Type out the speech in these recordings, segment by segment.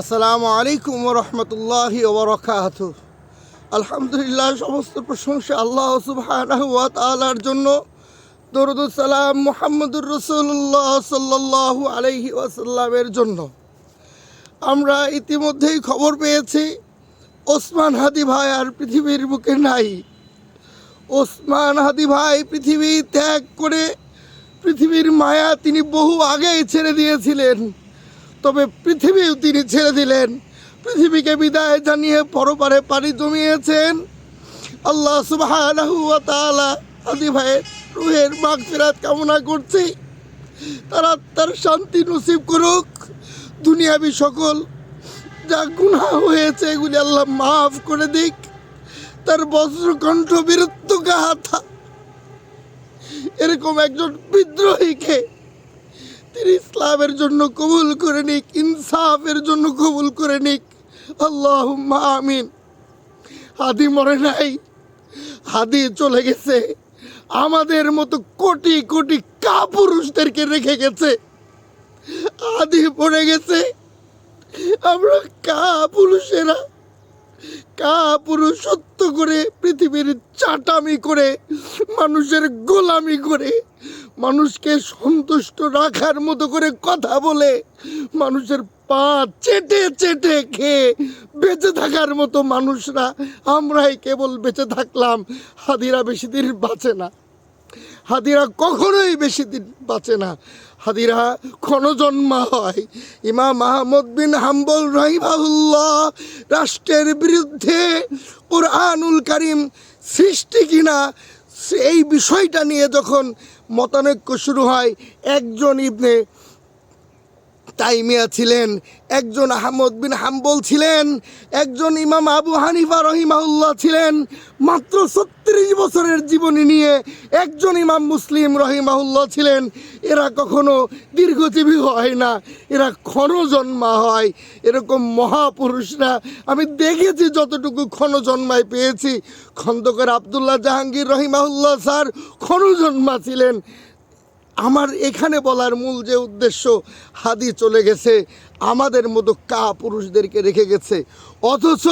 আসসালামু আলাইকুম রহমতুল্লাহি ওবরকাত আলহামদুলিল্লাহ, সমস্ত প্রশংসা আল্লাহ ওয়া জন্য। দরুদ মোহাম্মদুর রসুল্লাহ সাল্লাল্লাহু আলাইহি ওয়াসাল্লামের জন্য। আমরা ইতিমধ্যেই খবর পেয়েছি, ওসমান হাদি ভাই আর পৃথিবীর বুকে নাই। ওসমান হাদি ভাই পৃথিবী ত্যাগ করে, পৃথিবীর মায়া তিনি বহু আগেই ছেড়ে দিয়েছিলেন। তবে পৃথিবীও তিনি ছেড়ে দিলেন। পৃথিবীকে বিদায় জানিয়ে পরপারে পানি জমিয়েছেন। আল্লাহ তাআলা, আদি ভাইয়ের রুহের মাগফিরাত কামনা করছি। তার আত্মার শান্তি নসিব করুক। দুনিয়াবি সকল যা গুনাহ হয়েছে এগুলি আল্লাহ মাফ করে দিক। তার বজ্রকণ্ঠ বীরত্ব গাথা। এরকম একজন বিদ্রোহীকে তিনি ইসলামের জন্য কবুল করে নিক, ইনসাফের জন্য কবুল করে নিক। আল্লাহ আমিন। হাদি মরে নাই, হাদি চলে গেছে। আমাদের মতো কোটি কোটি কাপুরুষদেরকে রেখে গেছে। আদি পড়ে গেছে। আমরা কা পুরুষেরা কা পুরুষত্ব করে, পৃথিবীর চাটামি করে, মানুষের গোলামি করে মানুষকে সন্তুষ্ট রাখার মতো করে কথা বলে, মানুষের পা চেটে চেটে খেয়ে বেঁচে থাকার মতো মানুষরা আমরাই কেবল বেঁচে থাকলাম, হাদিরা বেশি দিন বাঁচে না। হাদিরা কখনোই বেশি দিন বাঁচে না। হাদিরা ক্ষণজন্মা হয়। ইমাম মাহমুদ বিন হাম্বল রহিমাহুল্লাহ রাষ্ট্রের বিরুদ্ধে কোরআনুল কারিম সৃষ্টি কিনা এই বিষয়টা নিয়ে যখন মতানৈক্য শুরু হয় একজন ইবনে তাইমিয়া ছিলেন, একজন আহমদ বিন হাম্বল ছিলেন, একজন ইমাম আবু হানিফা রহিমাউল্লাহ ছিলেন। মাত্র ছত্রিশ বছরের জীবনী নিয়ে একজন ইমাম মুসলিম রহিমাউল্লাহ ছিলেন। এরা কখনো দীর্ঘজীবী হয় না, এরা ক্ষণজন্মা হয়। এরকম মহাপুরুষরা আমি দেখেছি, যতটুকু ক্ষণজন্মায় পেয়েছি। খন্দকার আবদুল্লাহ জাহাঙ্গীর রহিমাউল্লাহ স্যার ক্ষণজন্মা ছিলেন। আমার এখানে বলার মূল যে উদ্দেশ্য, হাদি চলে গেছে, আমাদের মতো কা পুরুষদেরকে রেখে গেছে। অথচ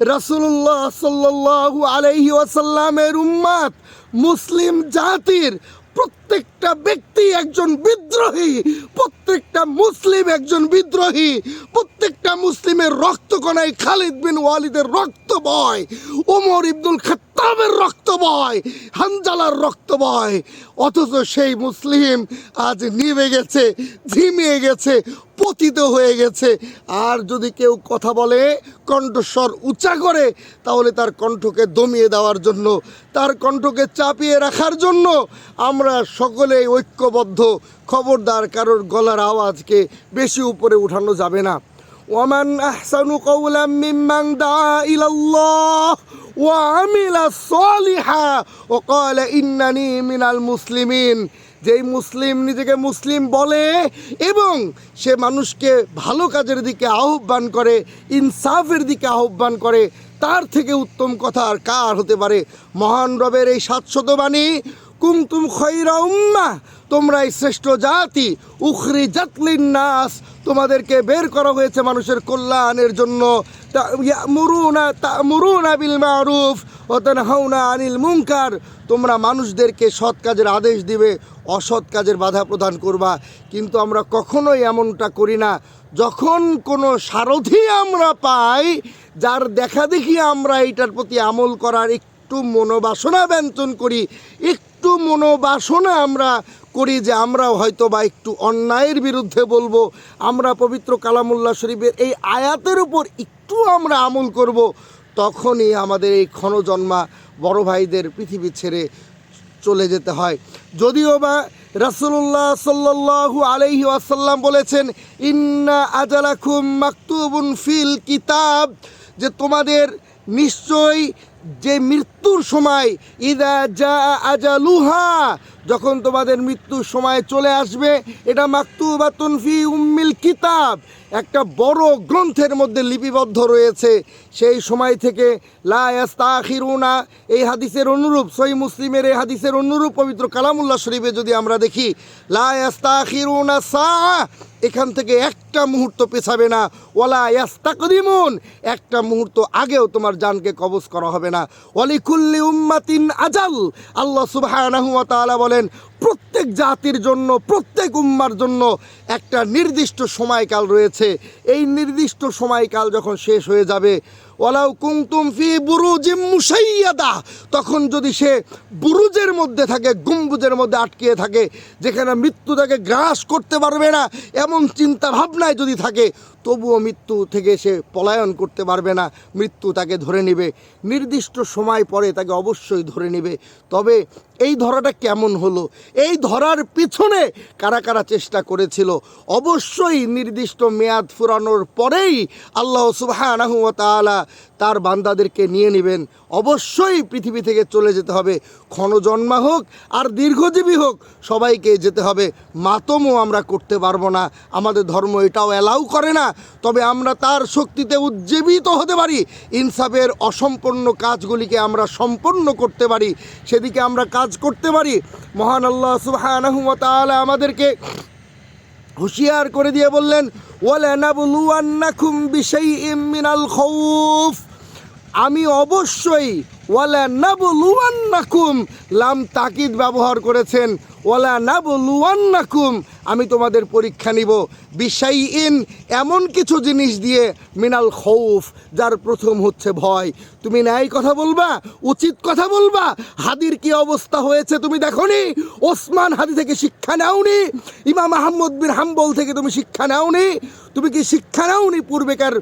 রাসুল্লাহ সাল্লু আলহি ওয়াসাল্লামের উম্মাদ মুসলিম জাতির প্রত্যেকটা ব্যক্তি একজন বিদ্রোহী, প্রত্যেকটা মুসলিম একজন বিদ্রোহী, প্রত্যেকটা মুসলিমের রক্তকণায় খালিদ বিন ওয়ালিদের রক্ত বয়, ওমর ইবদুল খাত্তাবের রক্ত বয়, হানজালার রক্ত বয়। অথচ সেই মুসলিম আজ নিভে গেছে, ঝিমিয়ে গেছে পতিত হয়ে গেছে। আর যদি কেউ কথা বলে, কণ্ঠস্বর উঁচা করে, তাহলে তার কণ্ঠকে দমিয়ে দেওয়ার জন্য, তার কণ্ঠকে চাপিয়ে রাখার জন্য আমরা সকলেই ঐক্যবদ্ধ। খবরদার কারোর গলার আওয়াজকে বেশি উপরে উঠানো যাবে না। ওয়ামান আহসানু মিম্মান দা ইলাল্লাহ ওয়া আমিলা সলিহা ও ক্বালা ইন্নানি মিনাল মুসলিমিন। যেই মুসলিম নিজেকে মুসলিম বলে এবং সে মানুষকে ভালো কাজের দিকে আহ্বান করে, ইনসাফের দিকে আহ্বান করে, তার থেকে উত্তম কথা আর কার হতে পারে? মহান রবের এই সাতশত বাণী কুমতুম খৈরা উম্মা, তোমরাই শ্রেষ্ঠ জাতি উখরি জাতলিন নাস তোমাদেরকে বের করা হয়েছে মানুষের কল্যাণের জন্য। মুরুনা মুরুনা বিল মারুফ ও তানহাউনা আনিল মুনকার, তোমরা মানুষদেরকে সৎ কাজের আদেশ দিবে, অসৎ কাজের বাধা প্রদান করবা। কিন্তু আমরা কখনোই এমনটা করি না। যখন কোনো সারথি আমরা পাই, যার দেখা দেখি আমরা এইটার প্রতি আমল করার একটু মনোবাসনা ব্যঞ্জন করি, একটু মনোবাসনা আমরা করি যে আমরাও হয়তো বা একটু অন্যায়ের বিরুদ্ধে বলব, আমরা পবিত্র কালামুল্লাহ শরীফের এই আয়াতের উপর একটু আমরা আমল করব, তখনই আমাদের এই ক্ষণজন্মা বড় ভাইদের পৃথিবী ছেড়ে চলে যেতে হয়। যদিও বা রাসুল্লাহ সাল্লাল্লাহু আলাইহি ওয়াসাল্লাম বলেছেন, ইন্না আজালাকুম মাকতুবুন ফিল কিতাব যে তোমাদের নিশ্চয়ই যে মৃত্যুর সময়, ইদা যা আজালুহা যখন তোমাদের মৃত্যুর সময় চলে আসবে, এটা মাকতুবাতুন ফি উম্মিল কিতাব একটা বড় গ্রন্থের মধ্যে লিপিবদ্ধ রয়েছে। সেই সময় থেকে, লা ইয়াস্তাখিরুনা এই হাদিসের অনুরূপ, সই মুসলিমের এই হাদিসের অনুরূপ পবিত্র কালামুল্লাহ শরীফে যদি আমরা দেখি, লা ইয়াস্তাখিরুনা সা এখান থেকে একটা মুহূর্ত পেছাবে না। ওলা ইয়াস্তাকদিমুন, একটা মুহূর্ত আগেও তোমার জানকে কবজ করা হবে না। ওয়ালিকুল্লি উম্মাতিন আজাল। আল্লাহ তাআলা বলেন প্রত্যেক জাতির জন্য, প্রত্যেক উম্মার জন্য একটা নির্দিষ্ট সময়কাল রয়েছে। এই নির্দিষ্ট সময়কাল যখন শেষ হয়ে যাবে ওলাউ কুমতুম ফি বুরুজিম মুসাইয়াদা তখন যদি সে বুরুজের মধ্যে থাকে, গম্বুজের মধ্যে আটকিয়ে থাকে, যেখানে মৃত্যু তাকে গ্রাস করতে পারবে না, এমন চিন্তা ভাবনায় যদি থাকে তবুও মৃত্যু থেকে সে পলায়ন করতে পারবে না। মৃত্যু তাকে ধরে নেবে। নির্দিষ্ট সময় পরে তাকে অবশ্যই ধরে নেবে। তবে এই ধরাটা কেমন হলো? এই ধরার পিছনে কারা কারা চেষ্টা করেছিল? অবশ্যই নির্দিষ্ট মেয়াদ ফুরানোর পরেই আল্লাহ সুবহানাহু ওয়া তাআলা তার বান্দাদেরকে নিয়ে নেবেন। অবশ্যই পৃথিবী থেকে চলে যেতে হবে। ক্ষণজন্মা হোক আর দীর্ঘজীবী হোক সবাইকে যেতে হবে। মাতমও আমরা করতে পারব না। আমাদের ধর্ম এটাও অ্যালাউ করে না। তবে আমরা তার শক্তিতে উজ্জীবিত হতে পারি। ইনসাফের অসম্পন্ন কাজগুলিকে আমরা সম্পন্ন করতে পারি, সেদিকে আমরা কাজ করতে পারি। মহান আল্লাহ তাআলা আমাদেরকে হুঁশিয়ার করে দিয়ে বললেন, ওয়ালানাবলুয়ান্নাকুম বিশাইইম মিনাল খাউফ আমি অবশ্যই ওয়ালা নাবলুয়ান্নাকুম লাম তাকিদ ব্যবহার করেছেন। ওয়ালা নাবলুয়ান্নাকুম আমি তোমাদের পরীক্ষা নিব। বিশাই ইন এমন কিছু জিনিস দিয়ে মিনাল খৌফ, যার প্রথম হচ্ছে ভয়। তুমি ন্যায় কথা বলবা, উচিত কথা বলবা, হাদির কি অবস্থা হয়েছে তুমি দেখো দেখনি? ওসমান হাদি থেকে শিক্ষা নাওনি, ইমাম আহম্মদ বিন হাম্বল থেকে তুমি শিক্ষা নাওনি। তুমি কি শিক্ষা নাওনি পূর্বেকার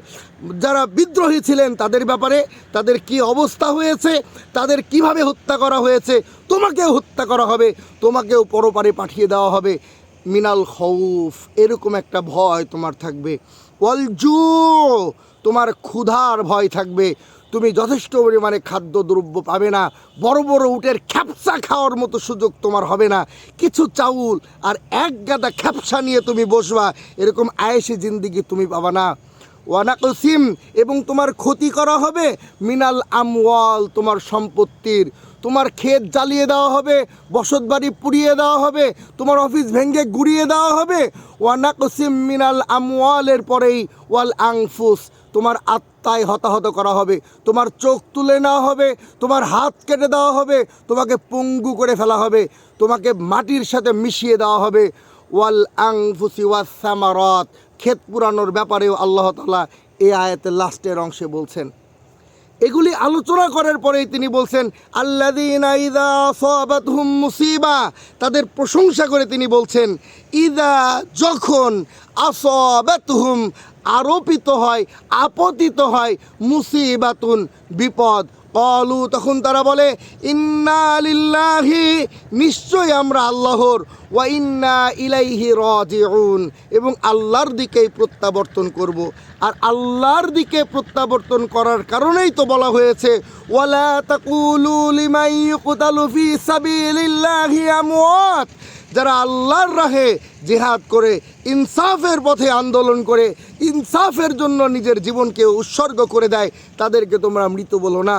যারা বিদ্রোহী ছিলেন তাদের ব্যাপারে? তাদের কি অবস্থা হয়েছে? তাদের কীভাবে হত্যা করা হয়েছে? তোমাকেও হত্যা করা হবে, তোমাকেও পরপারে পাঠিয়ে দেওয়া হবে। মিনাল খৌফ, এরকম একটা ভয় তোমার থাকবে। অলজু তোমার ক্ষুধার ভয় থাকবে। তুমি যথেষ্ট পরিমাণে খাদ্যদ্রব্য পাবে না। বড় বড় উটের খ্যাপসা খাওয়ার মতো সুযোগ তোমার হবে না। কিছু চাউল আর এক গাদা খ্যাপসা নিয়ে তুমি বসবা, এরকম আয়েসি জিন্দিগি তুমি পাবা না। ওয়ানাকসিম, এবং তোমার ক্ষতি করা হবে। মিনাল আমওয়াল, তোমার সম্পত্তির তোমার ক্ষেত জ্বালিয়ে দেওয়া হবে, বসত বাড়ি পুড়িয়ে দেওয়া হবে, তোমার অফিস ভেঙে গুড়িয়ে দেওয়া হবে। ওয়ানাকসিম মিনাল আমওয়ালের পরেই ওয়াল আংফুস, তোমার আত্মায় হতাহত করা হবে, তোমার চোখ তুলে নেওয়া হবে, তোমার হাত কেটে দেওয়া হবে, তোমাকে পঙ্গু করে ফেলা হবে, তোমাকে মাটির সাথে মিশিয়ে দেওয়া হবে। ওয়াল আংফুসি ওয়াস সামারত, ক্ষেত পুরানোর ব্যাপারেও আল্লাহ তালা এই আয়াতের লাস্টের অংশে বলছেন। এগুলি আলোচনা করার পরেই তিনি বলছেন আল্লাদিনা ইদা সাবাতহুম মুসিবা। তাদের প্রশংসা করে তিনি বলছেন ইদা যখন আসাবাতহুম আরোপিত হয়, আপতিত হয়, মুসিবাতুন বিপদ কলু, তখন তারা বলে, ইন্না লিল্লাহি নিশ্চয় আমরা আল্লাহর। ওয়া ইন্না ইলাইহি রাজিউন। এবং আল্লাহর দিকেই প্রত্যাবর্তন করব। আর আল্লাহর দিকে প্রত্যাবর্তন করার কারণেই তো বলা হয়েছে, ওয়ালা তাকুলু লিমান ইউকতালু ফি সাবিলিল্লাহি আমওয়াত। যারা আল্লাহর রাহে জেহাদ করে, ইনসাফের পথে আন্দোলন করে, ইনসাফের জন্য নিজের জীবনকে উৎসর্গ করে দেয়, তাদেরকে তোমরা মৃত বলো না।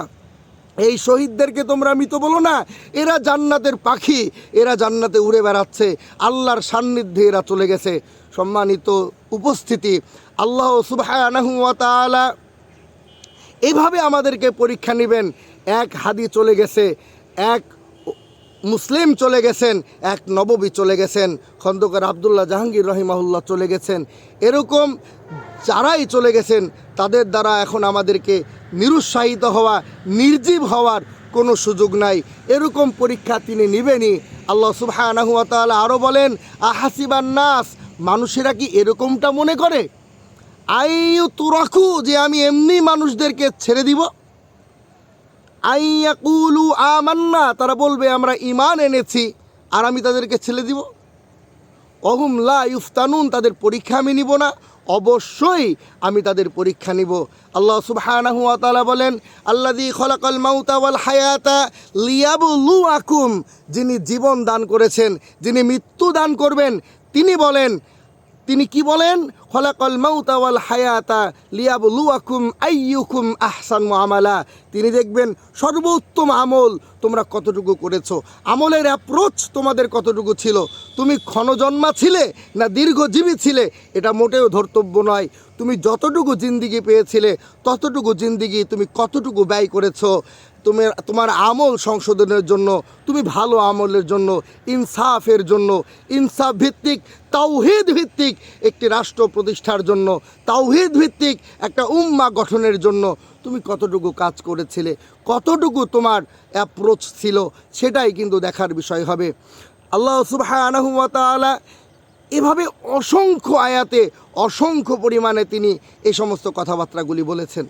এই শহীদদেরকে তোমরা মৃত বলো না, এরা জান্নাতের পাখি, এরা জান্নাতে উড়ে বেড়াচ্ছে, আল্লাহর সান্নিধ্যে এরা চলে গেছে। সম্মানিত উপস্থিতি, আল্লাহ সুবাহানহতালা এভাবে আমাদেরকে পরীক্ষা নেবেন। এক হাদি চলে গেছে, এক মুসলিম চলে গেছেন, এক নববী চলে গেছেন, খন্দকার আবদুল্লাহ জাহাঙ্গীর রহিমাহুল্লাহ চলে গেছেন। এরকম যারাই চলে গেছেন, তাদের দ্বারা এখন আমাদেরকে নিরুৎসাহিত হওয়া, নির্জীব হওয়ার কোনো সুযোগ নাই। এরকম পরীক্ষা তিনি নিবেনই। আল্লাহ সুবহানাহু ওয়া তাআলা আরও বলেন, আহাসিবান নাস মানুষেরা কি এরকমটা মনে করে? আইউ তুরাকু যে আমি এমনি মানুষদেরকে ছেড়ে দিব? আইয়াকুলু আমান্না, তারা বলবে, আমরা ইমান এনেছি, আর আমি তাদেরকে ছেড়ে দিব। অহুম লা ইফতানুন, তাদের পরীক্ষা আমি নিব না। অবশ্যই আমি তাদের পরীক্ষা নিব। আল্লাহ তাআলা বলেন, আল্লাযী খলাকাল মাউতা হায়াতা লিয়াবলুয়াকুম। যিনি জীবন দান করেছেন, যিনি মৃত্যু দান করবেন, তিনি বলেন তিনি কি বলেন? খলাকল মাউতা ওয়াল হায়াতা লিয়াবলুয়াকুম আইয়ুকুম আহসান আমালা। তিনি দেখবেন সর্বোত্তম আমল তোমরা কতটুকু করেছ? আমলের অ্যাপ্রোচ তোমাদের কতটুকু ছিল? তুমি ক্ষণজন্মা ছিলে না দীর্ঘজীবী ছিলে? এটা মোটেও ধর্তব্য নয়। তুমি যতটুকু জিন্দিগি পেয়েছিলে, ততটুকু জিন্দিগি তুমি কতটুকু ব্যয় করেছ? তুমি তোমার আমল সংশোধনের জন্য, তুমি ভালো আমলের জন্য, ইনসাফের জন্য ইনসাফ ভিত্তিক তাওহিদ ভিত্তিক একটি রাষ্ট্র প্রতিষ্ঠার জন্য তাওহিদ ভিত্তিক একটা উম্মা গঠনের জন্য তুমি কতটুকু কাজ করেছিলে, কতটুকু তোমার অ্যাপ্রোচ ছিল, সেটাই কিন্তু দেখার বিষয় হবে। আল্লাহ তাআলা এভাবে অসংখ্য আয়াতে, অসংখ্য পরিমাণে তিনি এই সমস্ত কথাবার্তাগুলি বলেছেন।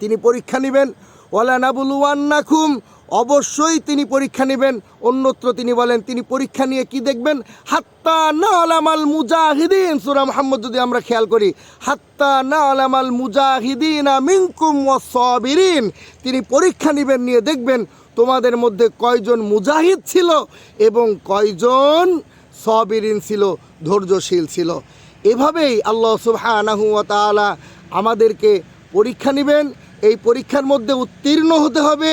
তিনি পরীক্ষা নেবেন ওয়ালা নাবুলুয়ান্নাকুম। অবশ্যই তিনি পরীক্ষা নেবেন। অন্যত্র তিনি বলেন, তিনি পরীক্ষা নিয়ে কি দেখবেন? হাত্তা না আলামাল মুজাহিদিন। সুরা মোহাম্মদ যদি আমরা খেয়াল করি, হাত্তা না আলামাল মুজাহিদিন মিনকুম ওয়াসবিরিন তিনি পরীক্ষা নেবেন, নিয়ে দেখবেন তোমাদের মধ্যে কয়জন মুজাহিদ ছিল এবং কয়জন সবিরিন ছিল, ধৈর্যশীল ছিল। এভাবেই আল্লাহ তাআলা আমাদেরকে পরীক্ষা নেবেন। এই পরীক্ষার মধ্যে উত্তীর্ণ হতে হবে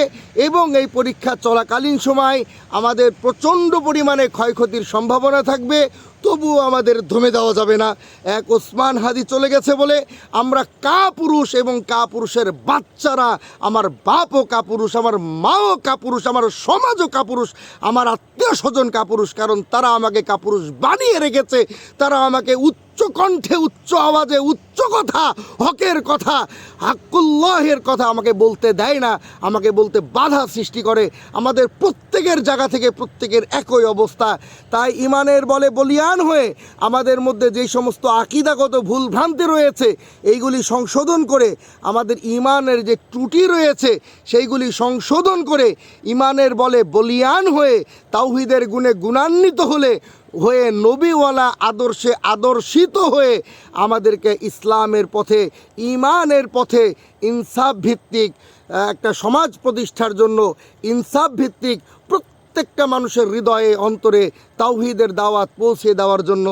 এবং এই পরীক্ষা চলাকালীন সময় আমাদের প্রচণ্ড পরিমাণে ক্ষয়ক্ষতির সম্ভাবনা থাকবে, তবুও আমাদের ধমে দেওয়া যাবে না। এক ওসমান হাদি চলে গেছে বলে আমরা কা পুরুষ এবং কা পুরুষের বাচ্চারা, আমার বাপও কা পুরুষ আমার মাও কা পুরুষ আমার সমাজও কা পুরুষ আমার আত্মীয় স্বজন কাপুরুষ, কারণ তারা আমাকে কাপুরুষ বানিয়ে রেখেছে। তারা আমাকে উচ্চ কণ্ঠে, উচ্চ আওয়াজে, উচ্চ কথা, হকের কথা, হাক্কুল্লাহের কথা আমাকে বলতে দেয় না, আমাকে বলতে বাধা সৃষ্টি করে। আমাদের প্রত্যেকের জায়গা থেকে প্রত্যেকের একই অবস্থা। তাই ইমানের বলে বলিয়ান হয়ে আমাদের মধ্যে যেই সমস্ত আকিদাগত ভুলভ্রান্তি রয়েছে, এইগুলি সংশোধন করে আমাদের ইমানের যে ত্রুটি রয়েছে, সেইগুলি সংশোধন করে ইমানের বলে বলিয়ান হয়ে তাওহিদের গুণে গুণান্বিত হলে, হয়ে নবীওয়ালা আদর্শে আদর্শিত হয়ে আমাদেরকে ইসলামের পথে ইমানের পথে ইনসাফ ভিত্তিক একটা সমাজ প্রতিষ্ঠার জন্য ইনসাফ ভিত্তিক প্রত্যেকটা মানুষের হৃদয়ে, অন্তরে তাওহিদের দাওয়াত পৌঁছে দেওয়ার জন্য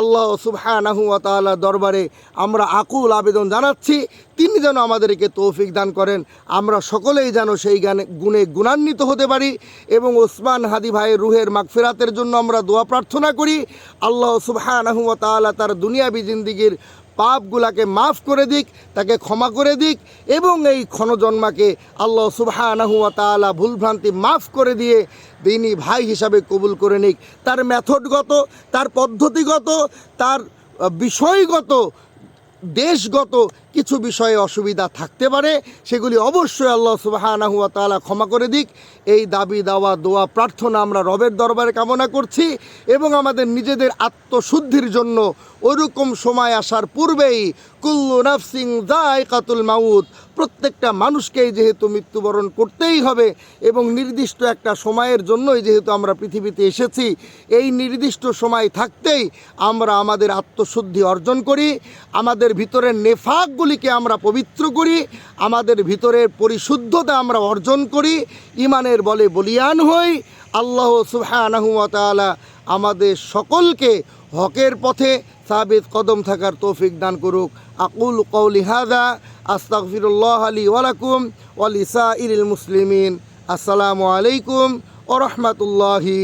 আল্লাহ সুবহানাহু ওয়া তাআলা দরবারে আমরা আকুল আবেদন জানাচ্ছি। তিনি যেন আমাদেরকে তৌফিক দান করেন। আমরা সকলেই যেন সেই গানে, গুণে গুণান্বিত হতে পারি এবং ওসমান হাদি ভাইয়ের রুহের মাগফিরাতের জন্য আমরা দোয়া প্রার্থনা করি। আল্লাহ সুবহানাহু ওয়া তাআলা তার দুনিয়াবি জিন্দিগির পাপগুলাকে মাফ করে দিক, তাকে ক্ষমা করে দিক এবং এই ক্ষণজন্মাকে আল্লাহ সুবহানাহু তালা ভুলভ্রান্তি মাফ করে দিয়ে দিনী ভাই হিসাবে কবুল করে নিক। তার মেথডগত, তার পদ্ধতিগত, তার বিষয়গত, দেশগত কিছু বিষয়ে অসুবিধা থাকতে পারে, সেগুলি অবশ্যই আল্লাহ সুবাহানাহু তালা ক্ষমা করে দিক। এই দাবি, দাওয়া, দোয়া, প্রার্থনা আমরা রবের দরবারে কামনা করছি এবং আমাদের নিজেদের আত্মশুদ্ধির জন্য ওরকম সময় আসার পূর্বেই কুল্লু নাফসিং দায় কাতুল মাউত, প্রত্যেকটা মানুষকেই যেহেতু মৃত্যুবরণ করতেই হবে এবং নির্দিষ্ট একটা সময়ের জন্যই যেহেতু আমরা পৃথিবীতে এসেছি, এই নির্দিষ্ট সময় থাকতেই আমরা আমাদের আত্মশুদ্ধি অর্জন করি। আমাদের ভিতরের নেফাকগুলিকে আমরা পবিত্র করি, আমাদের ভিতরের পরিশুদ্ধতা আমরা অর্জন করি ইমানের বলে বলিয়ান হই। আল্লাহ ওয়া আমাদের সকলকে হকের পথে সাবিত কদম থাকার তৌফিক দান করুক। আকুল কৌলি হাদা আস্তাগফিরুল্লাহ আলী ওয়ালাকুম ওয়ালিসা ইরিল মুসলিমিন। আসসালামু আলাইকুম ও রহমতুল্লাহি